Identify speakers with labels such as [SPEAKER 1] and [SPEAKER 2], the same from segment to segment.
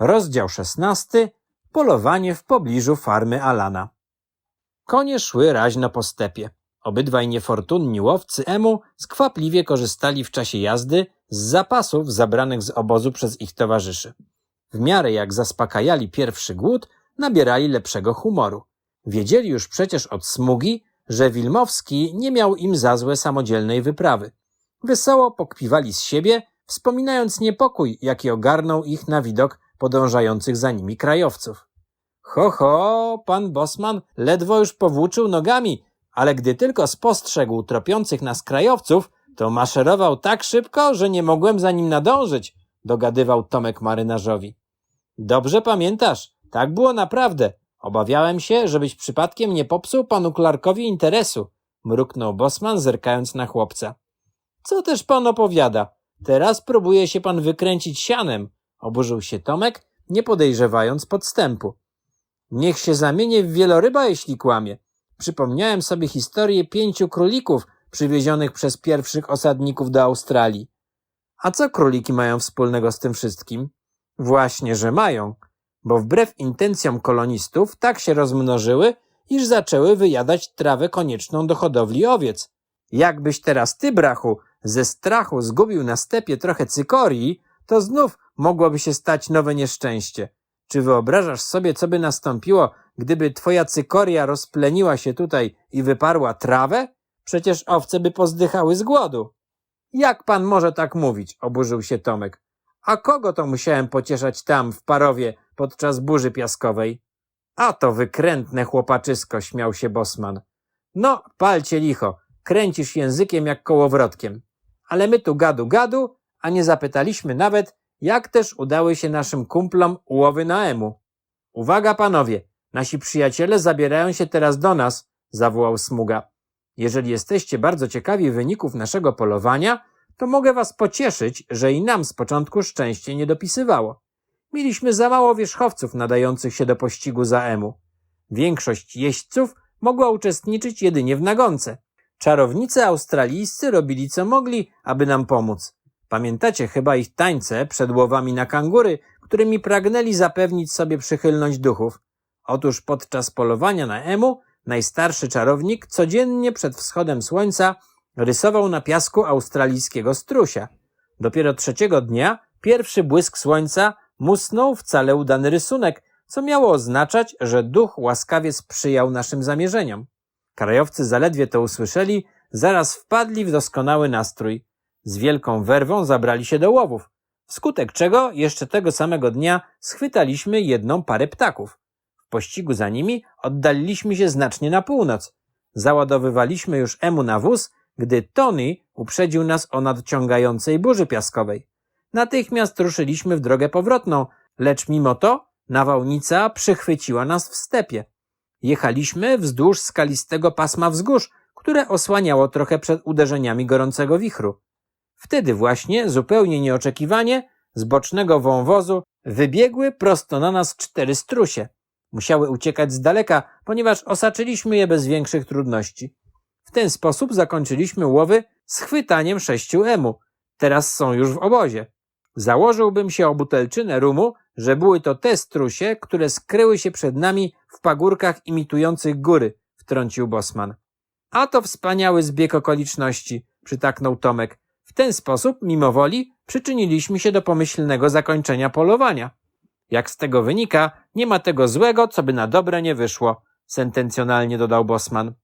[SPEAKER 1] Rozdział szesnasty. Polowanie w pobliżu farmy Alana. Konie szły raźno po stepie. Obydwaj niefortunni łowcy emu skwapliwie korzystali w czasie jazdy z zapasów zabranych z obozu przez ich towarzyszy. W miarę jak zaspokajali pierwszy głód, nabierali lepszego humoru. Wiedzieli już przecież od smugi, że Wilmowski nie miał im za złe samodzielnej wyprawy. Wesoło pokpiwali z siebie, wspominając niepokój, jaki ogarnął ich na widok podążających za nimi krajowców. Ho, ho, pan Bosman ledwo już powłóczył nogami, ale gdy tylko spostrzegł tropiących nas krajowców, to maszerował tak szybko, że nie mogłem za nim nadążyć, dogadywał Tomek marynarzowi. Dobrze pamiętasz, tak było naprawdę. Obawiałem się, żebyś przypadkiem nie popsuł panu Clarkowi interesu, mruknął Bosman, zerkając na chłopca. Co też pan opowiada? Teraz próbuje się pan wykręcić sianem, oburzył się Tomek, nie podejrzewając podstępu. Niech się zamienię w wieloryba, jeśli kłamie. Przypomniałem sobie historię pięciu królików przywiezionych przez pierwszych osadników do Australii. A co króliki mają wspólnego z tym wszystkim? Właśnie, że mają, bo wbrew intencjom kolonistów tak się rozmnożyły, iż zaczęły wyjadać trawę konieczną do hodowli owiec. Jakbyś teraz ty, brachu, ze strachu zgubił na stepie trochę cykorii, to znów mogłoby się stać nowe nieszczęście. Czy wyobrażasz sobie, co by nastąpiło, gdyby twoja cykoria rozpleniła się tutaj i wyparła trawę? Przecież owce by pozdychały z głodu. Jak pan może tak mówić? oburzył się Tomek. A kogo to musiałem pocieszać tam, w parowie, podczas burzy piaskowej? A to wykrętne chłopaczysko, śmiał się Bosman. No, palcie licho, kręcisz językiem jak kołowrotkiem. Ale my tu gadu gadu, a nie zapytaliśmy nawet, jak też udały się naszym kumplom łowy na emu. Uwaga panowie, nasi przyjaciele zabierają się teraz do nas, zawołał Smuga. Jeżeli jesteście bardzo ciekawi wyników naszego polowania, to mogę was pocieszyć, że i nam z początku szczęście nie dopisywało. Mieliśmy za mało wierzchowców nadających się do pościgu za emu. Większość jeźdźców mogła uczestniczyć jedynie w nagonce. Czarownicy australijscy robili co mogli, aby nam pomóc. Pamiętacie chyba ich tańce przed łowami na kangury, którymi pragnęli zapewnić sobie przychylność duchów. Otóż podczas polowania na emu najstarszy czarownik codziennie przed wschodem słońca rysował na piasku australijskiego strusia. Dopiero trzeciego dnia pierwszy błysk słońca musnął wcale udany rysunek, co miało oznaczać, że duch łaskawie sprzyjał naszym zamierzeniom. Krajowcy zaledwie to usłyszeli, zaraz wpadli w doskonały nastrój. Z wielką werwą zabrali się do łowów, wskutek czego jeszcze tego samego dnia schwytaliśmy jedną parę ptaków. W pościgu za nimi oddaliliśmy się znacznie na północ. Załadowywaliśmy już emu na wóz, gdy Tony uprzedził nas o nadciągającej burzy piaskowej. Natychmiast ruszyliśmy w drogę powrotną, lecz mimo to nawałnica przychwyciła nas w stepie. Jechaliśmy wzdłuż skalistego pasma wzgórz, które osłaniało trochę przed uderzeniami gorącego wichru. Wtedy właśnie, zupełnie nieoczekiwanie, z bocznego wąwozu wybiegły prosto na nas cztery strusie. Musiały uciekać z daleka, ponieważ osaczyliśmy je bez większych trudności. W ten sposób zakończyliśmy łowy schwytaniem sześciu emu. Teraz są już w obozie. Założyłbym się o butelczynę rumu, że były to te strusie, które skryły się przed nami w pagórkach imitujących góry, wtrącił Bosman. A to wspaniały zbieg okoliczności, przytaknął Tomek. W ten sposób, mimo woli, przyczyniliśmy się do pomyślnego zakończenia polowania. Jak z tego wynika, nie ma tego złego, co by na dobre nie wyszło, sentencjonalnie dodał Bosman.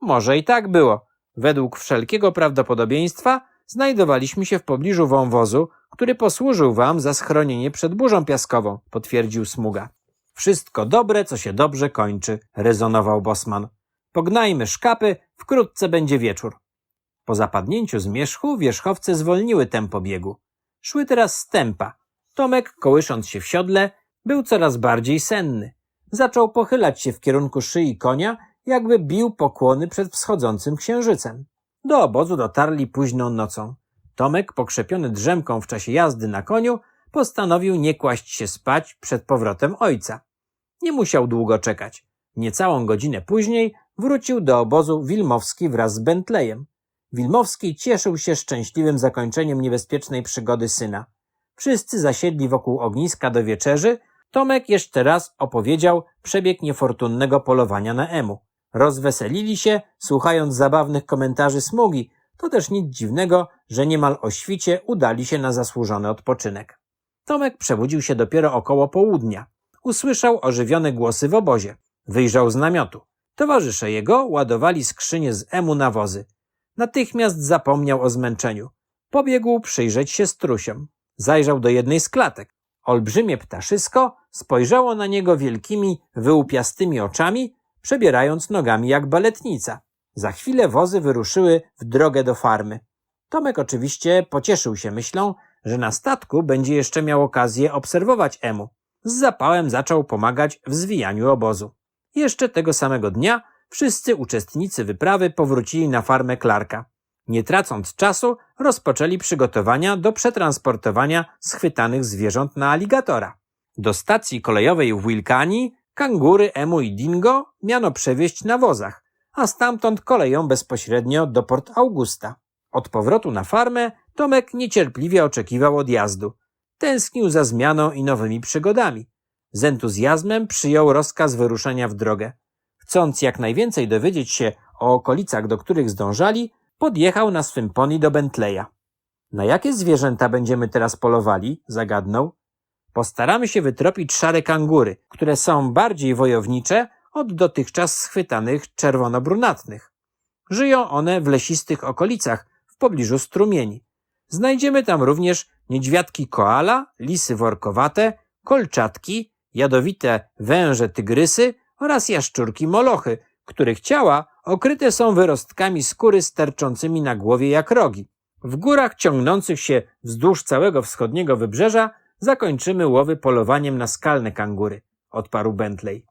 [SPEAKER 1] Może i tak było. Według wszelkiego prawdopodobieństwa znajdowaliśmy się w pobliżu wąwozu, który posłużył wam za schronienie przed burzą piaskową, potwierdził Smuga. Wszystko dobre, co się dobrze kończy, rezonował Bosman. Pognajmy szkapy, wkrótce będzie wieczór. Po zapadnięciu zmierzchu wierzchowce zwolniły tempo biegu. Szły teraz stępa. Tomek, kołysząc się w siodle, był coraz bardziej senny. Zaczął pochylać się w kierunku szyi konia, jakby bił pokłony przed wschodzącym księżycem. Do obozu dotarli późną nocą. Tomek, pokrzepiony drzemką w czasie jazdy na koniu, postanowił nie kłaść się spać przed powrotem ojca. Nie musiał długo czekać. Niecałą godzinę później wrócił do obozu Wilmowski wraz z Bentleyem. Wilmowski cieszył się szczęśliwym zakończeniem niebezpiecznej przygody syna. wszyscy zasiedli wokół ogniska do wieczerzy, Tomek jeszcze raz opowiedział przebieg niefortunnego polowania na emu. Rozweselili się, słuchając zabawnych komentarzy smugi, to też nic dziwnego, że niemal o świcie udali się na zasłużony odpoczynek. Tomek przebudził się dopiero około południa. Usłyszał ożywione głosy w obozie. Wyjrzał z namiotu. Towarzysze jego ładowali skrzynie z emu na wozy. Natychmiast zapomniał o zmęczeniu. Pobiegł przyjrzeć się strusiom. Zajrzał do jednej z klatek. Olbrzymie ptaszysko spojrzało na niego wielkimi, wyłupiastymi oczami, przebierając nogami jak baletnica. Za chwilę wozy wyruszyły w drogę do farmy. Tomek oczywiście pocieszył się myślą, że na statku będzie jeszcze miał okazję obserwować Emu. Z zapałem zaczął pomagać w zwijaniu obozu. Jeszcze tego samego dnia wszyscy uczestnicy wyprawy powrócili na farmę Clarka. Nie tracąc czasu, rozpoczęli przygotowania do przetransportowania schwytanych zwierząt na aligatora. Do stacji kolejowej w Wilkani kangury Emu i Dingo miano przewieźć na wozach, a stamtąd koleją bezpośrednio do Port Augusta. Od powrotu na farmę Tomek niecierpliwie oczekiwał odjazdu. Tęsknił za zmianą i nowymi przygodami. Z entuzjazmem przyjął rozkaz wyruszenia w drogę. Chcąc jak najwięcej dowiedzieć się o okolicach, do których zdążali, podjechał na swym poni do Bentleya. Na jakie zwierzęta będziemy teraz polowali? zagadnął. Postaramy się wytropić szare kangury, które są bardziej wojownicze od dotychczas schwytanych czerwono-brunatnych. Żyją one w lesistych okolicach, w pobliżu strumieni. Znajdziemy tam również niedźwiadki koala, lisy workowate, kolczatki, jadowite węże tygrysy oraz jaszczurki molochy, których ciała okryte są wyrostkami skóry sterczącymi na głowie jak rogi. W górach ciągnących się wzdłuż całego wschodniego wybrzeża zakończymy łowy polowaniem na skalne kangury, odparł Bentley.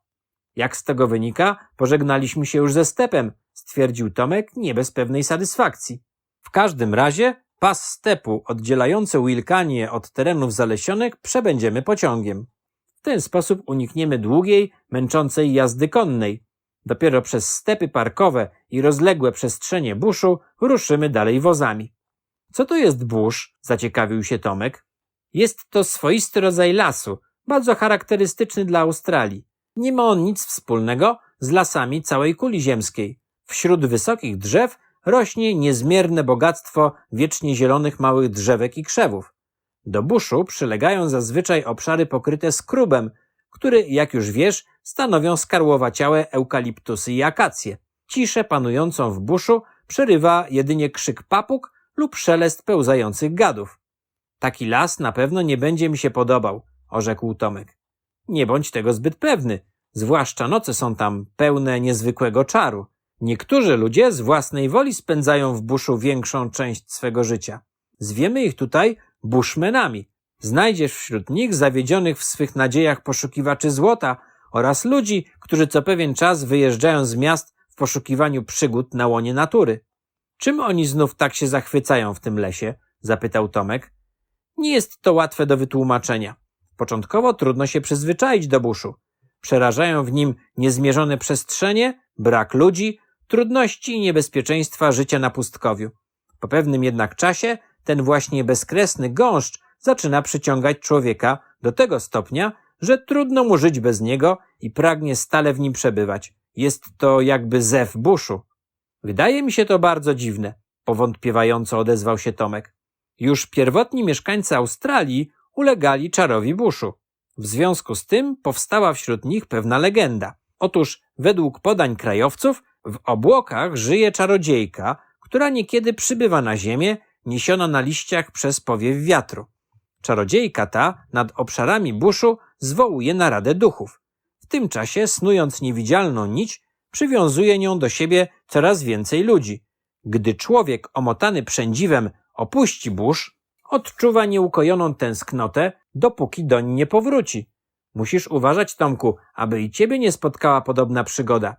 [SPEAKER 1] Jak z tego wynika, pożegnaliśmy się już ze stepem, stwierdził Tomek nie bez pewnej satysfakcji. W każdym razie pas stepu oddzielający Wilkanie od terenów zalesionych przebędziemy pociągiem. W ten sposób unikniemy długiej, męczącej jazdy konnej. Dopiero przez stepy parkowe i rozległe przestrzenie buszu ruszymy dalej wozami. Co to jest busz? zaciekawił się Tomek. Jest to swoisty rodzaj lasu, bardzo charakterystyczny dla Australii. Nie ma on nic wspólnego z lasami całej kuli ziemskiej. Wśród wysokich drzew rośnie niezmierne bogactwo wiecznie zielonych małych drzewek i krzewów. Do buszu przylegają zazwyczaj obszary pokryte skrubem, który, jak już wiesz, stanowią skarłowaciałe eukaliptusy i akacje. Ciszę panującą w buszu przerywa jedynie krzyk papug lub szelest pełzających gadów. Taki las na pewno nie będzie mi się podobał, orzekł Tomek. Nie bądź tego zbyt pewny, zwłaszcza noce są tam pełne niezwykłego czaru. Niektórzy ludzie z własnej woli spędzają w buszu większą część swego życia. Zwiemy ich tutaj bushmenami. Znajdziesz wśród nich zawiedzionych w swych nadziejach poszukiwaczy złota oraz ludzi, którzy co pewien czas wyjeżdżają z miast w poszukiwaniu przygód na łonie natury. Czym oni znów tak się zachwycają w tym lesie? zapytał Tomek. Nie jest to łatwe do wytłumaczenia. Początkowo trudno się przyzwyczaić do buszu. Przerażają w nim niezmierzone przestrzenie, brak ludzi, trudności i niebezpieczeństwa życia na pustkowiu. Po pewnym jednak czasie ten właśnie bezkresny gąszcz zaczyna przyciągać człowieka do tego stopnia, że trudno mu żyć bez niego i pragnie stale w nim przebywać. Jest to jakby zew buszu. Wydaje mi się to bardzo dziwne, powątpiewająco odezwał się Tomek. Już pierwotni mieszkańcy Australii ulegali czarowi buszu. W związku z tym powstała wśród nich pewna legenda. Otóż, według podań krajowców, w obłokach żyje czarodziejka, która niekiedy przybywa na ziemię, niesiona na liściach przez powiew wiatru. Czarodziejka ta nad obszarami buszu zwołuje naradę duchów. W tym czasie, snując niewidzialną nić, przywiązuje nią do siebie coraz więcej ludzi. Gdy człowiek omotany przędziwem opuści burz, odczuwa nieukojoną tęsknotę, dopóki doń nie powróci. Musisz uważać, Tomku, aby i ciebie nie spotkała podobna przygoda.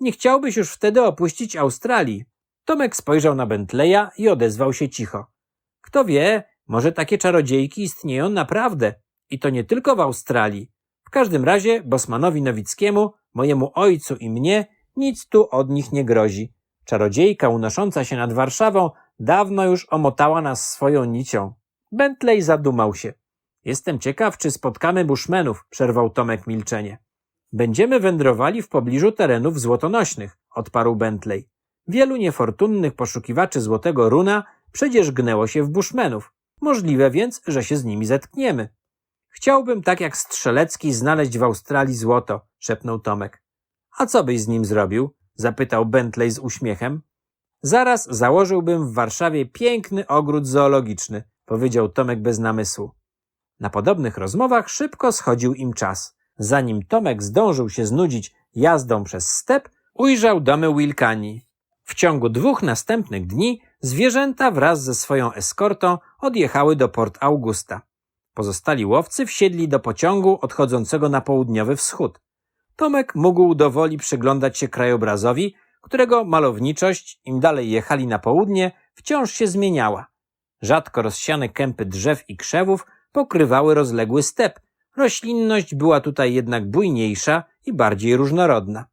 [SPEAKER 1] Nie chciałbyś już wtedy opuścić Australii. Tomek spojrzał na Bentleya i odezwał się cicho. Kto wie, może takie czarodziejki istnieją naprawdę. I to nie tylko w Australii. W każdym razie Bosmanowi Nowickiemu, mojemu ojcu i mnie nic tu od nich nie grozi. Czarodziejka unosząca się nad Warszawą dawno już omotała nas swoją nicią. Bentley zadumał się. Jestem ciekaw, czy spotkamy bushmenów, przerwał Tomek milczenie. Będziemy wędrowali w pobliżu terenów złotonośnych, odparł Bentley. Wielu niefortunnych poszukiwaczy złotego runa przecież gnęło się w bushmenów. Możliwe więc, że się z nimi zetkniemy. Chciałbym tak jak Strzelecki znaleźć w Australii złoto, szepnął Tomek. A co byś z nim zrobił? zapytał Bentley z uśmiechem. Zaraz założyłbym w Warszawie piękny ogród zoologiczny, powiedział Tomek bez namysłu. Na podobnych rozmowach szybko schodził im czas. Zanim Tomek zdążył się znudzić jazdą przez step, ujrzał domy Wilkani. W ciągu dwóch następnych dni zwierzęta wraz ze swoją eskortą odjechały do Port Augusta. Pozostali łowcy wsiedli do pociągu odchodzącego na południowy wschód. Tomek mógł dowoli przyglądać się krajobrazowi, którego malowniczość, im dalej jechali na południe, wciąż się zmieniała. Rzadko rozsiane kępy drzew i krzewów pokrywały rozległy step. Roślinność była tutaj jednak bujniejsza i bardziej różnorodna.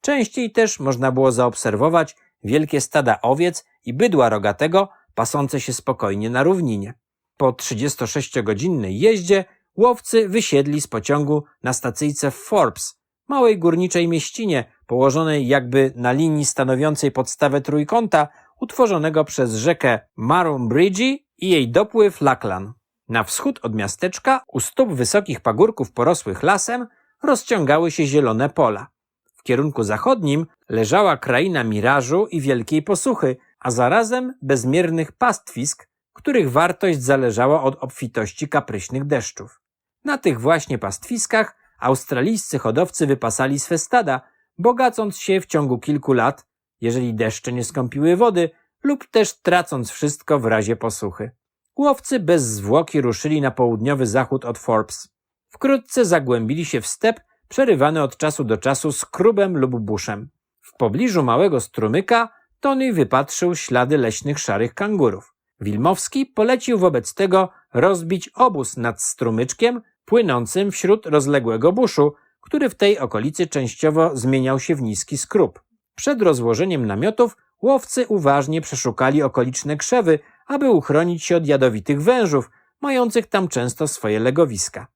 [SPEAKER 1] Częściej też można było zaobserwować wielkie stada owiec i bydła rogatego pasące się spokojnie na równinie. Po 36-godzinnej jeździe łowcy wysiedli z pociągu na stacyjce w Forbes, małej górniczej mieścinie położonej jakby na linii stanowiącej podstawę trójkąta utworzonego przez rzekę Marunbridge i jej dopływ Lachlan. Na wschód od miasteczka, u stóp wysokich pagórków porosłych lasem, rozciągały się zielone pola. W kierunku zachodnim leżała kraina mirażu i wielkiej posuchy, a zarazem bezmiernych pastwisk, których wartość zależała od obfitości kapryśnych deszczów. Na tych właśnie pastwiskach australijscy hodowcy wypasali swe stada, bogacąc się w ciągu kilku lat, jeżeli deszcze nie skąpiły wody, lub też tracąc wszystko w razie posuchy. Łowcy bez zwłoki ruszyli na południowy zachód od Forbes. Wkrótce zagłębili się w step, przerywany od czasu do czasu skrubem lub buszem. W pobliżu małego strumyka Tony wypatrzył ślady leśnych szarych kangurów. Wilmowski polecił wobec tego rozbić obóz nad strumyczkiem płynącym wśród rozległego buszu, który w tej okolicy częściowo zmieniał się w niski skrób. Przed rozłożeniem namiotów łowcy uważnie przeszukali okoliczne krzewy, aby uchronić się od jadowitych wężów, mających tam często swoje legowiska.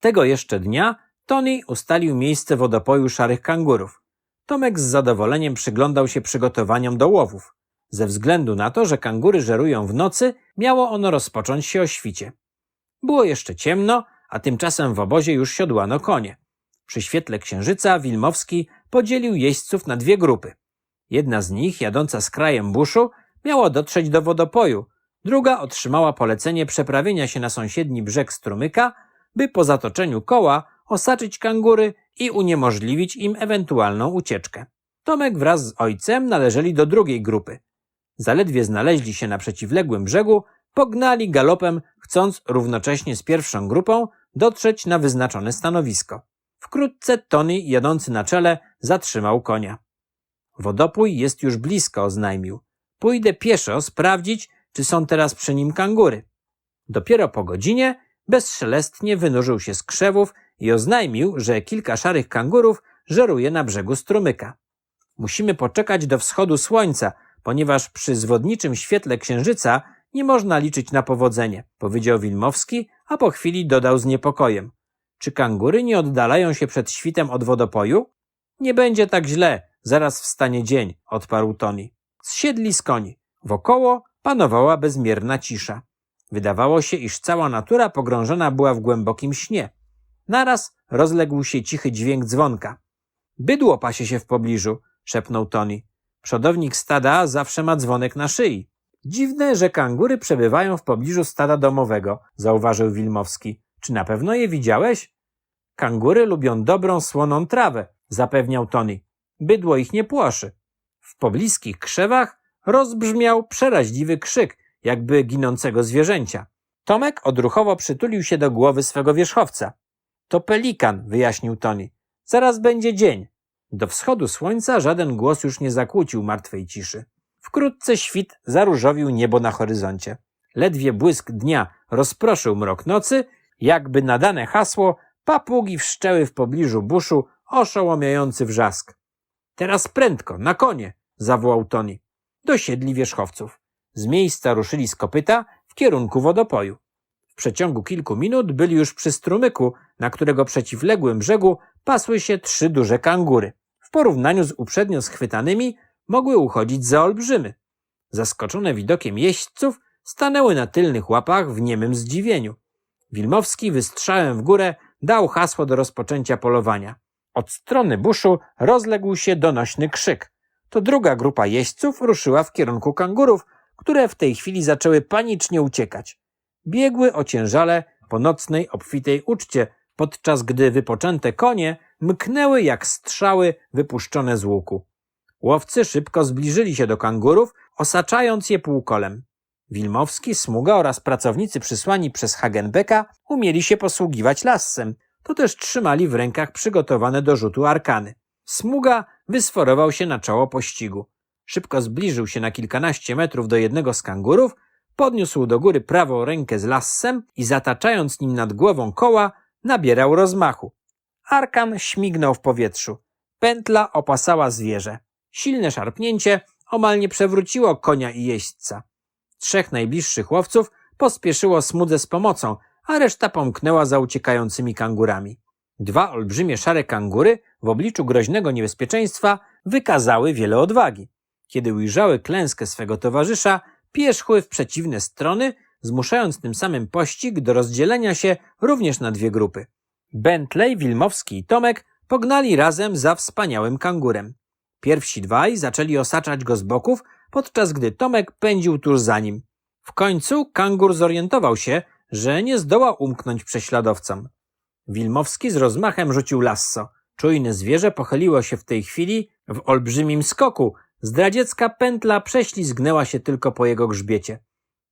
[SPEAKER 1] Tego jeszcze dnia Tony ustalił miejsce wodopoju szarych kangurów. Tomek z zadowoleniem przyglądał się przygotowaniom do łowów. Ze względu na to, że kangury żerują w nocy, miało ono rozpocząć się o świcie. Było jeszcze ciemno, a tymczasem w obozie już siodłano konie. Przy świetle księżyca Wilmowski podzielił jeźdźców na dwie grupy. Jedna z nich, jadąca z krajem buszu, miała dotrzeć do wodopoju, druga otrzymała polecenie przeprawienia się na sąsiedni brzeg strumyka, by po zatoczeniu koła osaczyć kangury i uniemożliwić im ewentualną ucieczkę. Tomek wraz z ojcem należeli do drugiej grupy. Zaledwie znaleźli się na przeciwległym brzegu, pognali galopem, chcąc równocześnie z pierwszą grupą dotrzeć na wyznaczone stanowisko. Wkrótce Tony, jadący na czele, zatrzymał konia. Wodopój jest już blisko, oznajmił. Pójdę pieszo sprawdzić, czy są teraz przy nim kangury. Dopiero po godzinie bezszelestnie wynurzył się z krzewów i oznajmił, że kilka szarych kangurów żeruje na brzegu strumyka. Musimy poczekać do wschodu słońca, ponieważ przy zwodniczym świetle księżyca nie można liczyć na powodzenie, powiedział Wilmowski, a po chwili dodał z niepokojem. Czy kangury nie oddalają się przed świtem od wodopoju? Nie będzie tak źle, zaraz wstanie dzień, odparł Tony. Zsiedli z koni. Wokoło panowała bezmierna cisza. Wydawało się, iż cała natura pogrążona była w głębokim śnie. Naraz rozległ się cichy dźwięk dzwonka. Bydło pasie się w pobliżu, szepnął Tony. Przodownik stada zawsze ma dzwonek na szyi. Dziwne, że kangury przebywają w pobliżu stada domowego, zauważył Wilmowski. Czy na pewno je widziałeś? Kangury lubią dobrą, słoną trawę, zapewniał Tony. Bydło ich nie płoszy. W pobliskich krzewach rozbrzmiał przeraźliwy krzyk, jakby ginącego zwierzęcia. Tomek odruchowo przytulił się do głowy swego wierzchowca. To pelikan, wyjaśnił Tony. Zaraz będzie dzień. Do wschodu słońca żaden głos już nie zakłócił martwej ciszy. Wkrótce świt zaróżowił niebo na horyzoncie. Ledwie błysk dnia rozproszył mrok nocy, jakby nadane hasło, papugi wszczęły w pobliżu buszu oszołomiający wrzask. Teraz prędko, na konie, zawołał Tony. Dosiedli wierzchowców. Z miejsca ruszyli z kopyta w kierunku wodopoju. Przeciągu kilku minut byli już przy strumyku, na którego przeciwległym brzegu pasły się trzy duże kangury. W porównaniu z uprzednio schwytanymi mogły uchodzić za olbrzymy. Zaskoczone widokiem jeźdźców stanęły na tylnych łapach w niemym zdziwieniu. Wilmowski wystrzałem w górę dał hasło do rozpoczęcia polowania. Od strony buszu rozległ się donośny krzyk. To druga grupa jeźdźców ruszyła w kierunku kangurów, które w tej chwili zaczęły panicznie uciekać. Biegły ociężale po nocnej, obfitej uczcie, podczas gdy wypoczęte konie mknęły jak strzały wypuszczone z łuku. Łowcy szybko zbliżyli się do kangurów, osaczając je półkolem. Wilmowski, Smuga oraz pracownicy przysłani przez Hagenbecka umieli się posługiwać lassem, to też trzymali w rękach przygotowane do rzutu arkany. Smuga wysforował się na czoło pościgu. Szybko zbliżył się na kilkanaście metrów do jednego z kangurów, podniósł do góry prawą rękę z lassem i zataczając nim nad głową koła, nabierał rozmachu. Arkan śmignął w powietrzu. Pętla opasała zwierzę. Silne szarpnięcie omal nie przewróciło konia i jeźdźca. Trzech najbliższych łowców pospieszyło smudze z pomocą, a reszta pomknęła za uciekającymi kangurami. Dwa olbrzymie szare kangury w obliczu groźnego niebezpieczeństwa wykazały wiele odwagi. Kiedy ujrzały klęskę swego towarzysza, pierzchły w przeciwne strony, zmuszając tym samym pościg do rozdzielenia się również na dwie grupy. Bentley, Wilmowski i Tomek pognali razem za wspaniałym kangurem. Pierwsi dwaj zaczęli osaczać go z boków, podczas gdy Tomek pędził tuż za nim. W końcu kangur zorientował się, że nie zdoła umknąć prześladowcom. Wilmowski z rozmachem rzucił lasso. Czujne zwierzę pochyliło się w tej chwili w olbrzymim skoku. Zdradziecka pętla prześlizgnęła się tylko po jego grzbiecie.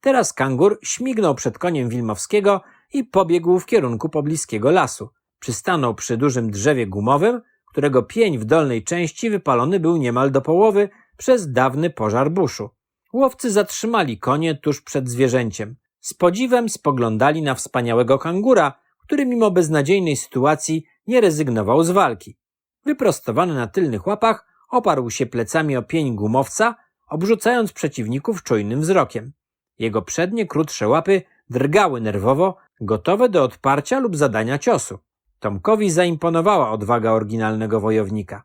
[SPEAKER 1] Teraz kangur śmignął przed koniem Wilmowskiego i pobiegł w kierunku pobliskiego lasu. Przystanął przy dużym drzewie gumowym, którego pień w dolnej części wypalony był niemal do połowy przez dawny pożar buszu. Łowcy zatrzymali konie tuż przed zwierzęciem. Z podziwem spoglądali na wspaniałego kangura, który mimo beznadziejnej sytuacji nie rezygnował z walki. Wyprostowany na tylnych łapach, oparł się plecami o pień gumowca, obrzucając przeciwników czujnym wzrokiem. Jego przednie, krótsze łapy drgały nerwowo, gotowe do odparcia lub zadania ciosu. Tomkowi zaimponowała odwaga oryginalnego wojownika.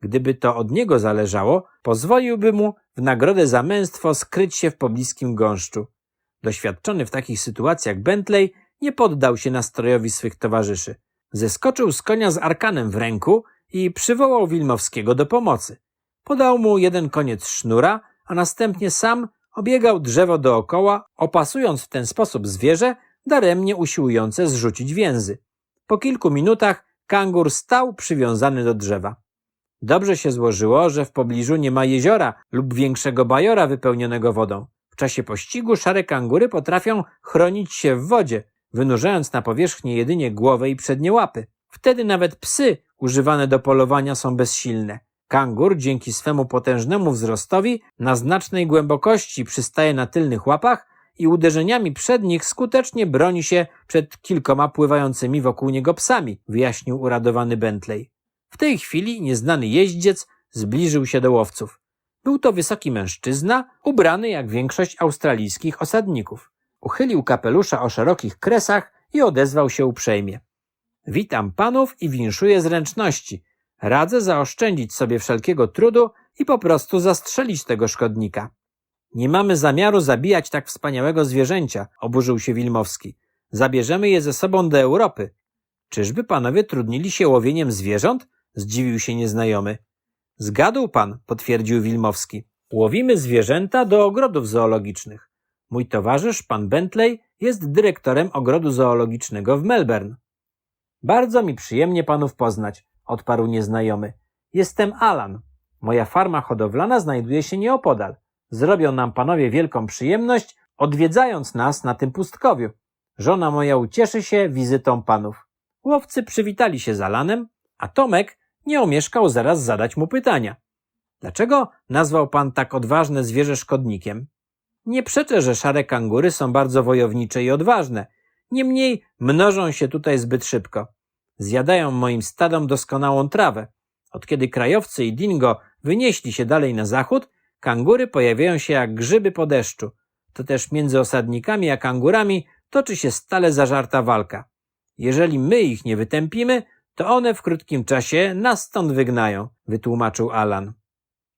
[SPEAKER 1] Gdyby to od niego zależało, pozwoliłby mu w nagrodę za męstwo skryć się w pobliskim gąszczu. Doświadczony w takich sytuacjach Bentley nie poddał się nastrojowi swych towarzyszy. Zeskoczył z konia z arkanem w ręku i przywołał Wilmowskiego do pomocy. Podał mu jeden koniec sznura, a następnie sam obiegał drzewo dookoła, opasując w ten sposób zwierzę, daremnie usiłujące zrzucić więzy. Po kilku minutach kangur stał przywiązany do drzewa. Dobrze się złożyło, że w pobliżu nie ma jeziora lub większego bajora wypełnionego wodą. W czasie pościgu szare kangury potrafią chronić się w wodzie, wynurzając na powierzchnię jedynie głowę i przednie łapy. Wtedy nawet psy używane do polowania są bezsilne. Kangur dzięki swemu potężnemu wzrostowi na znacznej głębokości przystaje na tylnych łapach i uderzeniami przednich skutecznie broni się przed kilkoma pływającymi wokół niego psami, wyjaśnił uradowany Bentley. W tej chwili nieznany jeździec zbliżył się do łowców. Był to wysoki mężczyzna, ubrany jak większość australijskich osadników. Uchylił kapelusza o szerokich kresach i odezwał się uprzejmie. Witam panów i winszuję zręczności. Radzę zaoszczędzić sobie wszelkiego trudu i po prostu zastrzelić tego szkodnika. Nie mamy zamiaru zabijać tak wspaniałego zwierzęcia, oburzył się Wilmowski. Zabierzemy je ze sobą do Europy. Czyżby panowie trudnili się łowieniem zwierząt? Zdziwił się nieznajomy. Zgadł pan, potwierdził Wilmowski. Łowimy zwierzęta do ogrodów zoologicznych. Mój towarzysz, pan Bentley, jest dyrektorem ogrodu zoologicznego w Melbourne. Bardzo mi przyjemnie panów poznać, odparł nieznajomy. Jestem Alan. Moja farma hodowlana znajduje się nieopodal. Zrobią nam panowie wielką przyjemność, odwiedzając nas na tym pustkowiu. Żona moja ucieszy się wizytą panów. Łowcy przywitali się z Alanem, a Tomek nie omieszkał zaraz zadać mu pytania. Dlaczego nazwał pan tak odważne zwierzę szkodnikiem? Nie przeczę, że szare kangury są bardzo wojownicze i odważne. Niemniej mnożą się tutaj zbyt szybko. Zjadają moim stadom doskonałą trawę. Od kiedy krajowcy i dingo wynieśli się dalej na zachód, kangury pojawiają się jak grzyby po deszczu. To też między osadnikami a kangurami toczy się stale zażarta walka. Jeżeli my ich nie wytępimy, to one w krótkim czasie nas stąd wygnają, wytłumaczył Alan.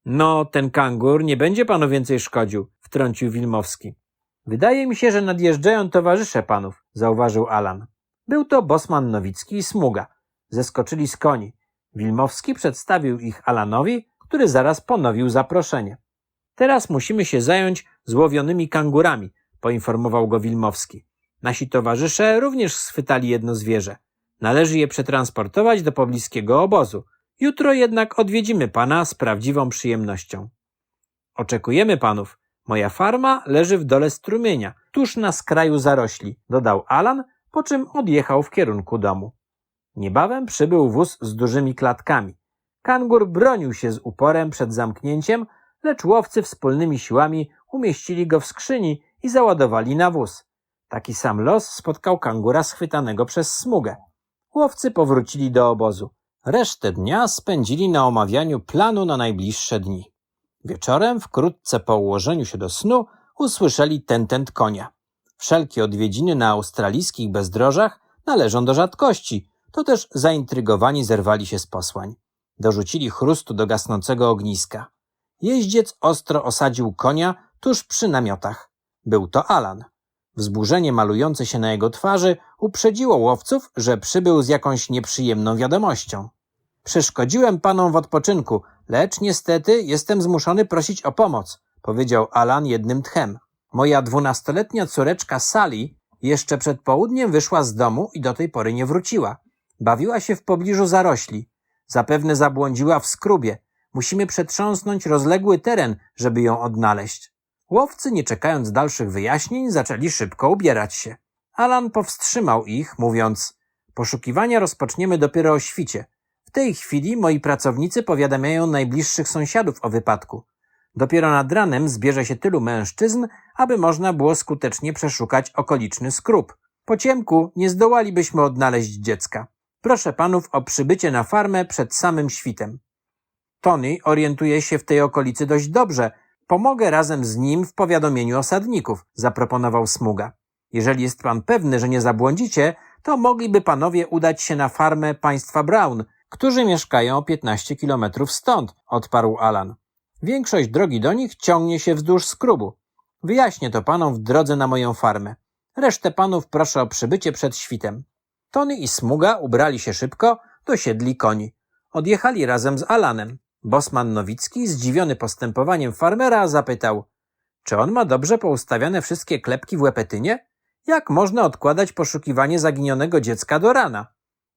[SPEAKER 1] No, ten kangur nie będzie panu więcej szkodził, wtrącił Wilmowski. Wydaje mi się, że nadjeżdżają towarzysze panów, zauważył Alan. Był to Bosman Nowicki i Smuga. Zeskoczyli z koni. Wilmowski przedstawił ich Alanowi, który zaraz ponowił zaproszenie. Teraz musimy się zająć złowionymi kangurami, poinformował go Wilmowski. Nasi towarzysze również schwytali jedno zwierzę. Należy je przetransportować do pobliskiego obozu. Jutro jednak odwiedzimy pana z prawdziwą przyjemnością. Oczekujemy panów. Moja farma leży w dole strumienia, tuż na skraju zarośli, dodał Alan, po czym odjechał w kierunku domu. Niebawem przybył wóz z dużymi klatkami. Kangur bronił się z uporem przed zamknięciem, lecz łowcy wspólnymi siłami umieścili go w skrzyni i załadowali na wóz. Taki sam los spotkał kangura schwytanego przez smugę. Łowcy powrócili do obozu. Resztę dnia spędzili na omawianiu planu na najbliższe dni. Wieczorem, wkrótce po ułożeniu się do snu, usłyszeli tentent konia. Wszelkie odwiedziny na australijskich bezdrożach należą do rzadkości, to też zaintrygowani zerwali się z posłań. Dorzucili chrustu do gasnącego ogniska. Jeździec ostro osadził konia tuż przy namiotach. Był to Alan. Wzburzenie malujące się na jego twarzy uprzedziło łowców, że przybył z jakąś nieprzyjemną wiadomością. Przeszkodziłem panom w odpoczynku, lecz niestety jestem zmuszony prosić o pomoc, powiedział Alan jednym tchem. Moja dwunastoletnia córeczka Sally jeszcze przed południem wyszła z domu i do tej pory nie wróciła. Bawiła się w pobliżu zarośli. Zapewne zabłądziła w skrubie. Musimy przetrząsnąć rozległy teren, żeby ją odnaleźć. Łowcy, nie czekając dalszych wyjaśnień, zaczęli szybko ubierać się. Alan powstrzymał ich, mówiąc: Poszukiwania rozpoczniemy dopiero o świcie. W tej chwili moi pracownicy powiadamiają najbliższych sąsiadów o wypadku. Dopiero nad ranem zbierze się tylu mężczyzn, aby można było skutecznie przeszukać okoliczny skrób. Po ciemku nie zdołalibyśmy odnaleźć dziecka. Proszę panów o przybycie na farmę przed samym świtem. Tony orientuje się w tej okolicy dość dobrze. Pomogę razem z nim w powiadomieniu osadników, zaproponował Smuga. Jeżeli jest pan pewny, że nie zabłądzicie, to mogliby panowie udać się na farmę państwa Brown, którzy mieszkają 15 kilometrów stąd, odparł Alan. Większość drogi do nich ciągnie się wzdłuż skrubu. Wyjaśnię to panom w drodze na moją farmę. Resztę panów proszę o przybycie przed świtem. Tony i Smuga ubrali się szybko, dosiedli koni. Odjechali razem z Alanem. Bosman Nowicki, zdziwiony postępowaniem farmera, zapytał, czy on ma dobrze poustawiane wszystkie klepki w łepetynie? Jak można odkładać poszukiwanie zaginionego dziecka do rana?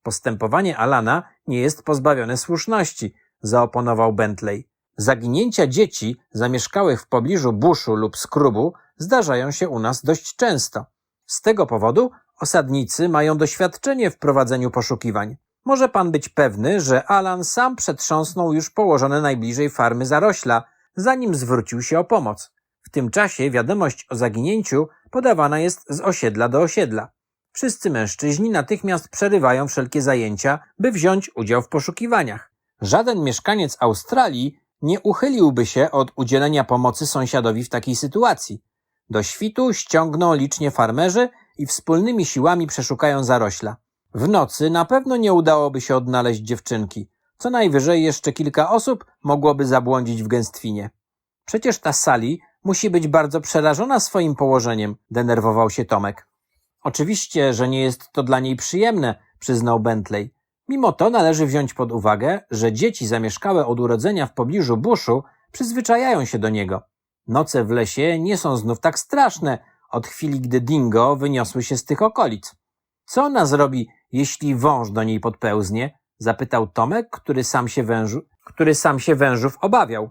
[SPEAKER 1] Postępowanie Alana nie jest pozbawione słuszności, zaoponował Bentley. Zaginięcia dzieci zamieszkałych w pobliżu buszu lub skrubu zdarzają się u nas dość często. Z tego powodu osadnicy mają doświadczenie w prowadzeniu poszukiwań. Może pan być pewny, że Alan sam przetrząsnął już położone najbliżej farmy zarośla, zanim zwrócił się o pomoc. W tym czasie wiadomość o zaginięciu podawana jest z osiedla do osiedla. Wszyscy mężczyźni natychmiast przerywają wszelkie zajęcia, by wziąć udział w poszukiwaniach. Żaden mieszkaniec Australii nie uchyliłby się od udzielenia pomocy sąsiadowi w takiej sytuacji. Do świtu ściągną licznie farmerzy i wspólnymi siłami przeszukają zarośla. W nocy na pewno nie udałoby się odnaleźć dziewczynki. Co najwyżej jeszcze kilka osób mogłoby zabłądzić w gęstwinie. Przecież ta Sali musi być bardzo przerażona swoim położeniem, denerwował się Tomek. Oczywiście, że nie jest to dla niej przyjemne, przyznał Bentley. Mimo to należy wziąć pod uwagę, że dzieci zamieszkałe od urodzenia w pobliżu buszu przyzwyczajają się do niego. Noce w lesie nie są znów tak straszne od chwili, gdy dingo wyniosły się z tych okolic. Co ona zrobi, jeśli wąż do niej podpełznie? zapytał Tomek, który sam się wężu, który sam się wężów obawiał.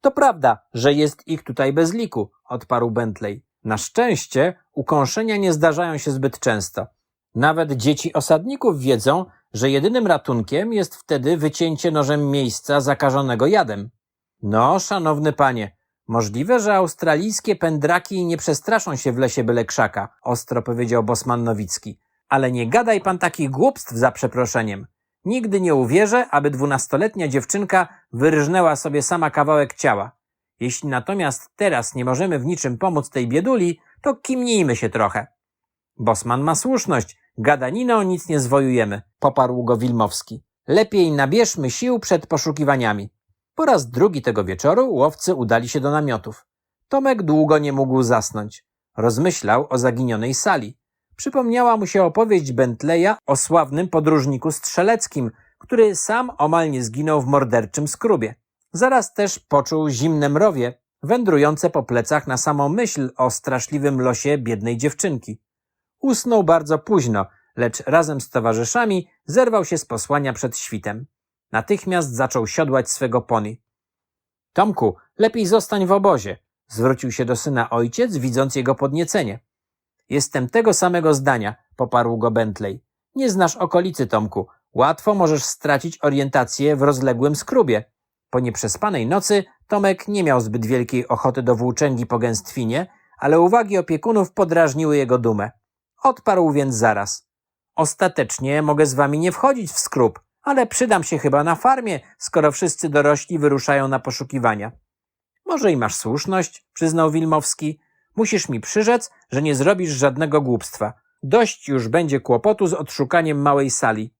[SPEAKER 1] To prawda, że jest ich tutaj bez liku, odparł Bentley. Na szczęście ukąszenia nie zdarzają się zbyt często. Nawet dzieci osadników wiedzą, że jedynym ratunkiem jest wtedy wycięcie nożem miejsca zakażonego jadem. No, szanowny panie, możliwe, że australijskie pędraki nie przestraszą się w lesie byle krzaka, ostro powiedział Bosman Nowicki. Ale nie gadaj pan takich głupstw za przeproszeniem. Nigdy nie uwierzę, aby dwunastoletnia dziewczynka wyrżnęła sobie sama kawałek ciała. Jeśli natomiast teraz nie możemy w niczym pomóc tej bieduli, to kimnijmy się trochę. Bosman ma słuszność. Gadaniną nic nie zwojujemy, poparł go Wilmowski. Lepiej nabierzmy sił przed poszukiwaniami. Po raz drugi tego wieczoru łowcy udali się do namiotów. Tomek długo nie mógł zasnąć. Rozmyślał o zaginionej sali. Przypomniała mu się opowieść Bentleya o sławnym podróżniku strzeleckim, który sam omal nie zginął w morderczym skrubie. Zaraz też poczuł zimne mrowie, wędrujące po plecach na samą myśl o straszliwym losie biednej dziewczynki. Usnął bardzo późno, lecz razem z towarzyszami zerwał się z posłania przed świtem. Natychmiast zaczął siodłać swego pony. Tomku, lepiej zostań w obozie, zwrócił się do syna ojciec, widząc jego podniecenie. Jestem tego samego zdania, poparł go Bentley. Nie znasz okolicy, Tomku. Łatwo możesz stracić orientację w rozległym skrubie. Po nieprzespanej nocy Tomek nie miał zbyt wielkiej ochoty do włóczęgi po gęstwinie, ale uwagi opiekunów podrażniły jego dumę. Odparł więc zaraz. Ostatecznie mogę z wami nie wchodzić w skrób, ale przydam się chyba na farmie, skoro wszyscy dorośli wyruszają na poszukiwania. Może i masz słuszność, przyznał Wilmowski. Musisz mi przyrzec, że nie zrobisz żadnego głupstwa. Dość już będzie kłopotu z odszukaniem małej sali.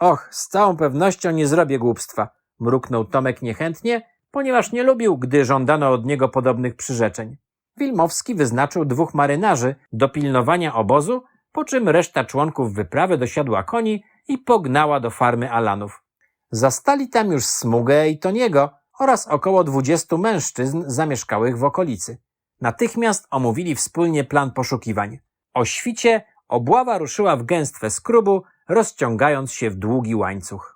[SPEAKER 1] Och, z całą pewnością nie zrobię głupstwa, mruknął Tomek niechętnie, ponieważ nie lubił, gdy żądano od niego podobnych przyrzeczeń. Wilmowski wyznaczył dwóch marynarzy do pilnowania obozu, po czym reszta członków wyprawy dosiadła koni i pognała do farmy Alanów. Zastali tam już Smugę i Toniego oraz około dwudziestu mężczyzn zamieszkałych w okolicy. Natychmiast omówili wspólnie plan poszukiwań. O świcie obława ruszyła w gęstwę skrubu, rozciągając się w długi łańcuch.